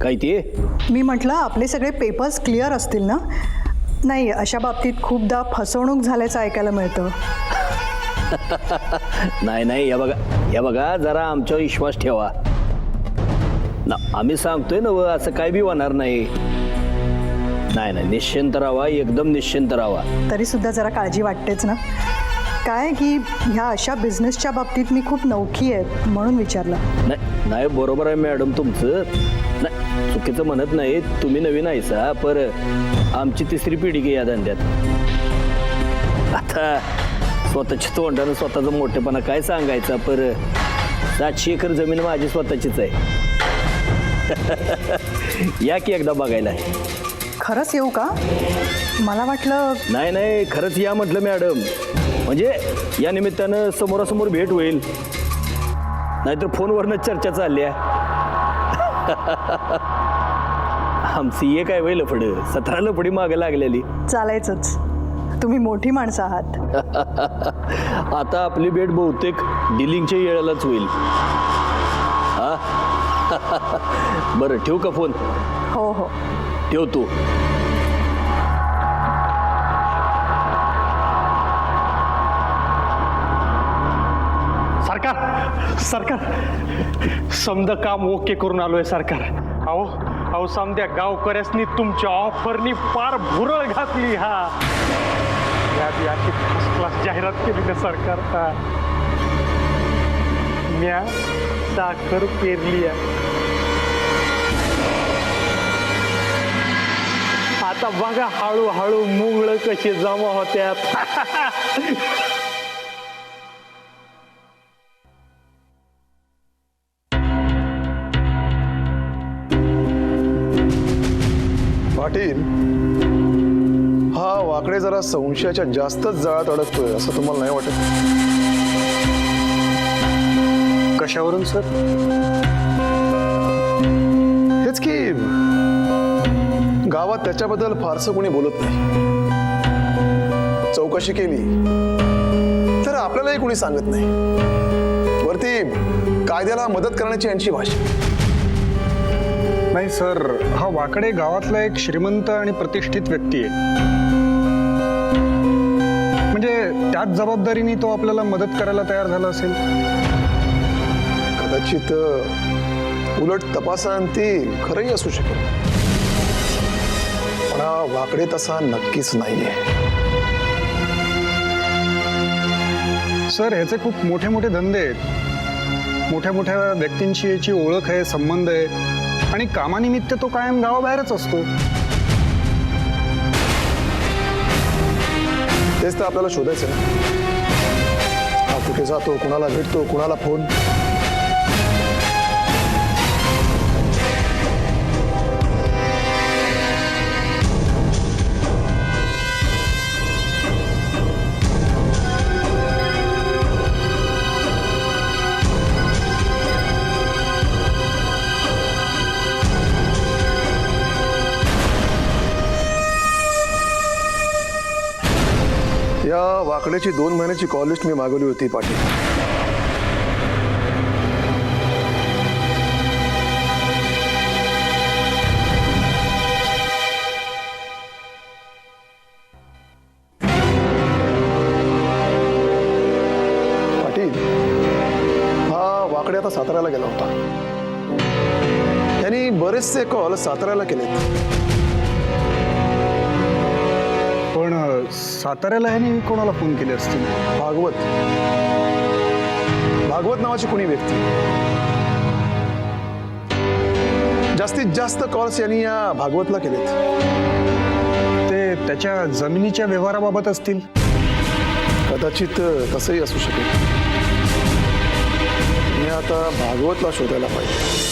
काय ते? मी म्हटलं आपले सगळे पेपर्स क्लिअर असतील ना? नाही अशा बाबतीत खूपदा फसवणूक झाल्याचं ऐकायला मिळतं. नाही नाही या बघा या बघा जरा आमच्यावर विश्वास ठेवा. ना आम्ही सांगतोय ना व, असं काय बी होणार नाही. नाही नाही निश्चिंत राहावा एकदम निश्चिंत राहावा तरी सुद्धा जरा काळजी वाटतेच ना? काय आहे की ह्या अशा बिझनेसच्या बाबतीत मी खूप नौखी आहे म्हणून विचारलं. नाही नाही बरोबर आहे मॅडम तुमचं. नाही चुकीचं म्हणत नाही. तुम्ही नवीन आहेसा पर आमची तिसरी पिढी घे या धंद्यात. आता स्वतःच्या तोंडानं स्वतःचा मोठेपणा काय सांगायचा पर सातशे एकर जमीन माझी स्वतःचीच आहे. या की एकदा बघायला. खरंच येऊ का? मला वाटलं नाही नाही खरंच या म्हटलं मॅडम म्हणजे या निमित्तानं समोरासमोर भेट होईल. नाहीतर फोनवरनं चर्चा चालली आहे. आमची एक काय होईल लफड? सतरा लफडी मागे लागलेली. चालायचंच. तुम्ही मोठी माणसं आहात. आता आपली भेट बहुतेक डिलिंगच्या येळालाच होईल. हा? बरं ठेवू का फोन? हो हो. ठेव तू सरकार सरकार समद काम ओके करून आलोय सरकार. अहो अहो समद्या गावकऱ्यासनी तुमच्या ऑफरनी फार भुरळ घातली हा. यादी अशी फर्स्ट क्लास जाहिरात केली ना सरकार. म्या साखर पेरली आहे. आता बघा हळूहळू मुंगळ कसे जमा होत्यात. पाटील हा वाकडे जरा संशयाच्या जास्तच जाळात अडकतोय असं तुम्हाला नाही वाटत? कशावरून सर? हेच की गावात त्याच्याबद्दल फारसं कोणी बोलत नाही. चौकशी केली तर आपल्यालाही कोणी सांगत नाही. वरती कायद्याला मदत करण्याची यांची भाषा. नाही सर. हा वाकडे गावातला एक श्रीमंत आणि प्रतिष्ठित व्यक्ती आहे. म्हणजे त्याच जबाबदारीने तो आपल्याला मदत करायला तयार झाला असेल? कदाचित उलट तपासांती खरंही असू शकेल. पण हा वाकडे तसा नक्कीच नाहीये. सर ह्याचे खूप मोठे मोठे धंदे आहेत. मोठ्या मोठ्या व्यक्तींची याची ओळख आहे संबंध आहे. आणि कामानिमित्त तो कायम गावाबाहेरच असतो. तेच तर आपल्याला शोधायचं आहे हा कुठे जातो कुणाला भेटतो कुणाला फोन वाकड्याची दोन महिन्याची कॉल लिस्ट मी मागवली होती पाटील. पाटील हा वाकडे आता साताऱ्याला गेला होता. त्यांनी बरेचसे कॉल साताऱ्याला केलेत. साताऱ्याला ह्याने कोणाला फोन केले असतील भागवत. भागवत नावाची कोणी व्यक्ती? जास्तीत जास्त कॉल्स यांनी या भागवतला केलेत. ते त्याच्या जमिनीच्या व्यवहाराबाबत असतील? कदाचित तसंही असू शकेल. मी आता भागवतला शोधायला पाहिजे.